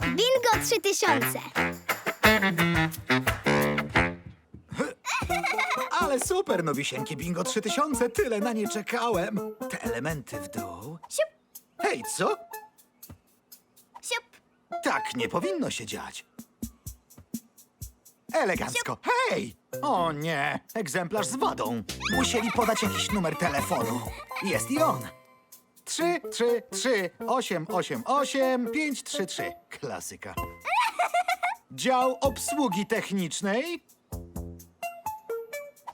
Bingo 3000. Ale super, nowisieńki Bingo 3000, tyle na nie czekałem. Te elementy w dół. Siup, Hej, co? siup. Tak nie powinno się dziać. Elegancko. Hej! O nie, egzemplarz z wadą. Musieli podać jakiś numer telefonu. Jest i on. 3, 3, 3, 8, 8, 8, 5, 3, 3. Klasyka. Dział obsługi technicznej.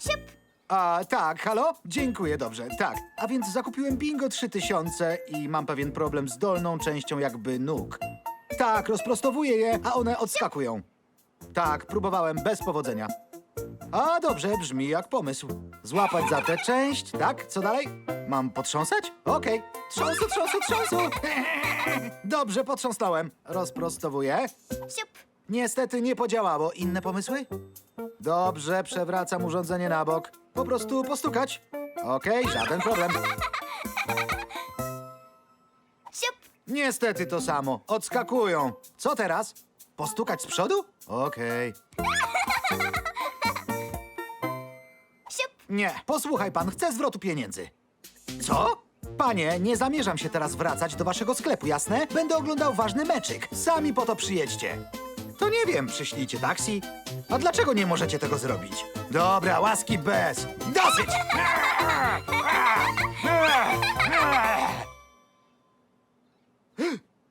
Siup. A, tak, halo? Dziękuję, dobrze, tak. A więc zakupiłem Bingo 3000 i mam pewien problem z dolną częścią jakby nóg. Tak, rozprostowuję je, a one odskakują. Tak, próbowałem bez powodzenia. A dobrze, brzmi jak pomysł. Złapać za tę część, tak? Co dalej? Mam potrząsać? Okej. Trząsu, trząsu, trząsu. Dobrze, potrząsnąłem. Rozprostowuję. Siup. Niestety nie podziałało. Inne pomysły? Dobrze, przewracam urządzenie na bok. Po prostu postukać. Okej, żaden problem. Siup. Niestety to samo. Odskakują. Co teraz? Postukać z przodu? Okej. Nie, posłuchaj pan, chcę zwrotu pieniędzy. Co? Panie, nie zamierzam się teraz wracać do waszego sklepu, jasne? Będę oglądał ważny meczyk. Sami po to przyjedźcie. To nie wiem, przyślijcie taksi. A dlaczego nie możecie tego zrobić? Dobra, łaski bez. Dosyć!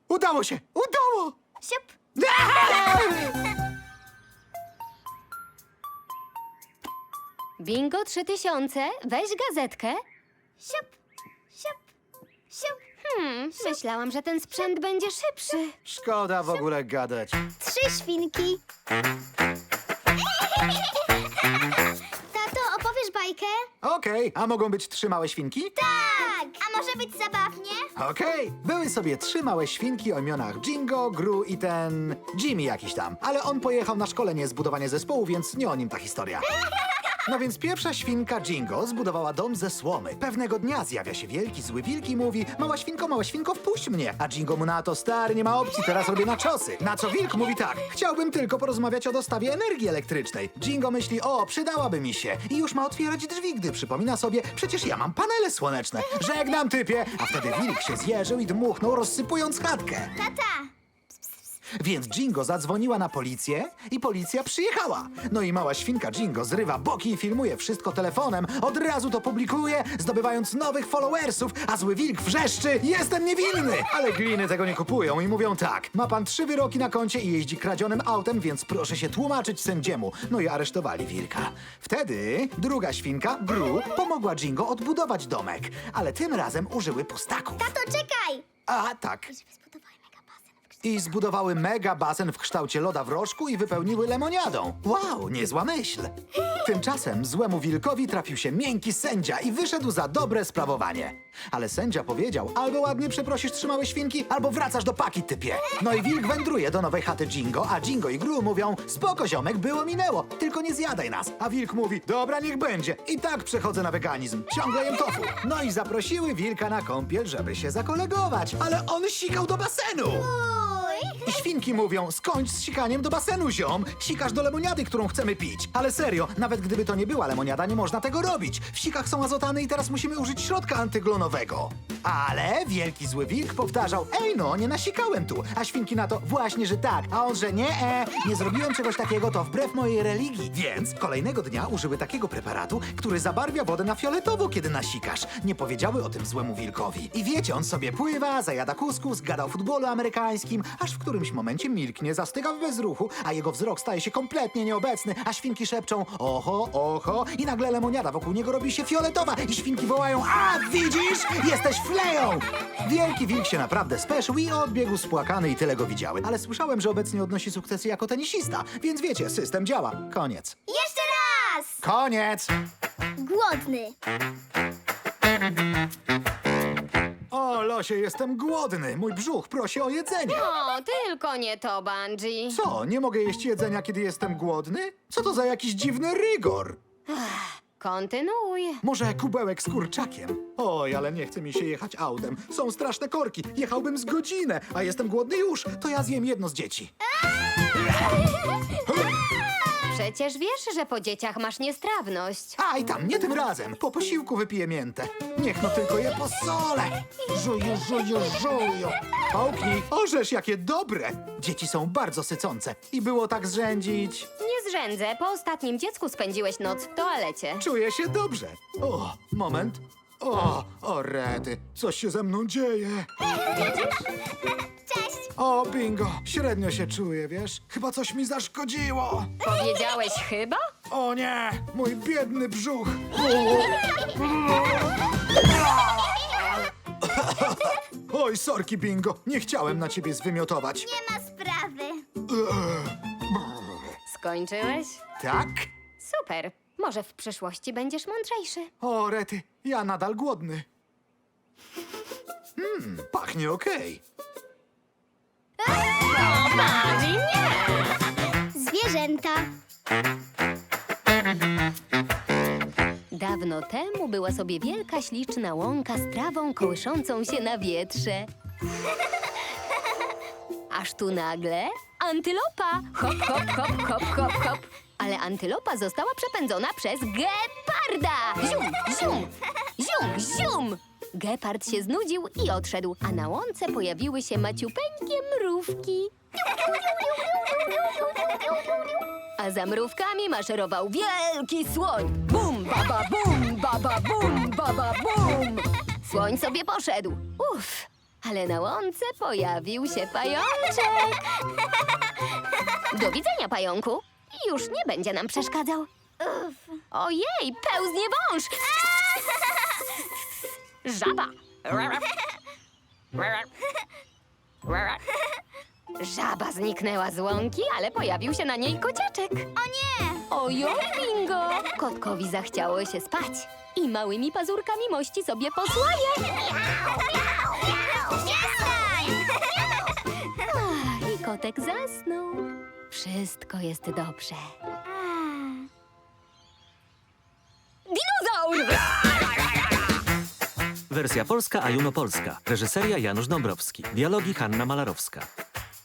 Udało się! Udało! Siup. Bingo 3000, weź gazetkę. Siup. Siup. Siup. Hmm, myślałam, że ten sprzęt będzie szybszy. Szkoda w ogóle gadać. Trzy świnki. Tato, opowiesz bajkę? Okej, a mogą być trzy małe świnki? Tak. A może być zabawnie? Okej, były sobie trzy małe świnki o imionach Jingo, Gru i ten Jimmy jakiś tam. Ale on pojechał na szkolenie zbudowanie zespołu, więc nie o nim ta historia. No więc pierwsza świnka Jingo zbudowała dom ze słomy. Pewnego dnia zjawia się wielki zły wilk i mówi Mała świnko, mała świnko, wpuść mnie. A Jingo mu na to, stary, nie ma opcji, teraz robię na czosy. Na co wilk mówi tak, chciałbym tylko porozmawiać o dostawie energii elektrycznej. Jingo myśli, o, przydałaby mi się. I już ma otwierać drzwi, gdy przypomina sobie, przecież ja mam panele słoneczne. Żegnam, typie. A wtedy wilk się zjeżył i dmuchnął, rozsypując chatkę. Tata. Więc Jingo zadzwoniła na policję i policja przyjechała. No i mała świnka Jingo zrywa boki i filmuje wszystko telefonem. Od razu to publikuje, zdobywając nowych followersów, a zły wilk wrzeszczy, jestem niewinny! Ale gliny tego nie kupują i mówią tak. Ma pan trzy wyroki na koncie i jeździ kradzionym autem, więc proszę się tłumaczyć sędziemu. No i aresztowali wilka. Wtedy druga świnka, Gru, pomogła Jingo odbudować domek. Ale tym razem użyły pustaków. Tato, czekaj. A, tak. Zbudowali mega basen w kształcie... I zbudowały mega basen w kształcie loda w rożku i wypełniły lemoniadą. Wow, niezła myśl. Tymczasem złemu wilkowi trafił się miękki sędzia i wyszedł za dobre sprawowanie. Ale sędzia powiedział, albo ładnie przeprosisz trzy małe świnki, albo wracasz do paki, typie. No i wilk wędruje do nowej chaty Jingo, a Jingo i Gru mówią, spoko ziomek, było minęło, tylko nie zjadaj nas. A wilk mówi, dobra, niech będzie. I tak przechodzę na weganizm, ciągle jem tofu. No i zaprosiły wilka na kąpiel, żeby się zakolegować, ale on sikał do basenu. I świnki mówią, skończ z sikaniem do basenu, ziom. Sikasz do lemoniady, którą chcemy pić. Ale serio, nawet gdyby to nie była lemoniada, nie można tego robić. W sikach są azotany i teraz musimy użyć środka antyglonowego. Ale wielki zły wilk powtarzał, ej no, nie nasikałem tu. A świnki na to, właśnie, że tak. A on, że nie, e, nie zrobiłem czegoś takiego, to wbrew mojej religii. Więc kolejnego dnia użyły takiego preparatu, który zabarwia wodę na fioletowo, kiedy nasikasz. Nie powiedziały o tym złemu wilkowi. I wiecie, on sobie pływa, zajada kuskus, gada o futbolu amerykańskim, aż w którymś momencie milknie, zastyga w bezruchu, a jego wzrok staje się kompletnie nieobecny, a świnki szepczą oho, oho i nagle lemoniada wokół niego robi się fioletowa i świnki wołają a, widzisz? Jesteś Wielki wilk się naprawdę speszył i odbiegł spłakany i tyle go widziały. Ale słyszałem, że obecnie odnosi sukcesy jako tenisista, więc wiecie, system działa. Koniec. Jeszcze raz. Koniec! Głodny. O, losie, jestem głodny. Mój brzuch prosi o jedzenie. O, tylko nie to, Bungie. Co, nie mogę jeść jedzenia, kiedy jestem głodny? Co to za jakiś dziwny rygor? Kontynuuj. Może kubełek z kurczakiem? Oj, ale nie chce mi się jechać autem. Są straszne korki. Jechałbym z godzinę, a jestem głodny już. To ja zjem jedno z dzieci. Przecież wiesz, że po dzieciach masz niestrawność. A i tam, nie tym razem. Po posiłku wypiję miętę. Niech no tylko je posole. Żuju, żuju, żuju. Połknij. Orzesz, jakie dobre. Dzieci są bardzo sycące. I było tak zrzędzić. Nie zrzędzę, po ostatnim dziecku spędziłeś noc w toalecie. Czuję się dobrze. O, moment. O, o rety, coś się ze mną dzieje. Cześć! O, bingo, średnio się czuję, wiesz? Chyba coś mi zaszkodziło. Powiedziałeś chyba? O nie, mój biedny brzuch. Oj, sorki, bingo, nie chciałem na ciebie zwymiotować. Nie ma sprawy. Skończyłeś? Tak? Super. Może w przyszłości będziesz mądrzejszy. O, rety, ja nadal głodny. Hmm, pachnie okej. Zwierzęta. Dawno temu była sobie wielka, śliczna łąka z trawą kołyszącą się na wietrze. Aż tu nagle antylopa! Hop, hop, hop, hop, hop, hop. Ale antylopa została przepędzona przez geparda! Zium, zium, zium, zium! Gepard się znudził i odszedł, a na łące pojawiły się maciupeńkie mrówki. A za mrówkami maszerował wielki słoń. Bum, baba, bum, baba, bum, baba, bum. Słoń sobie poszedł. Uff, ale na łące pojawił się pajączek. Do widzenia, pająku. Już nie będzie nam przeszkadzał. Ojej, pełznie wąż! Żaba! Żaba zniknęła z łąki, ale pojawił się na niej kociaczek. O nie! Ojoj, bingo! Kotkowi zachciało się spać i małymi pazurkami mości sobie posłaje. Przestań! Ach, I kotek zasnął. Wszystko jest dobrze. Dinozaur! Wersja polska, a Juno Polska. Reżyseria Janusz Dąbrowski. Dialogi Hanna Malarowska.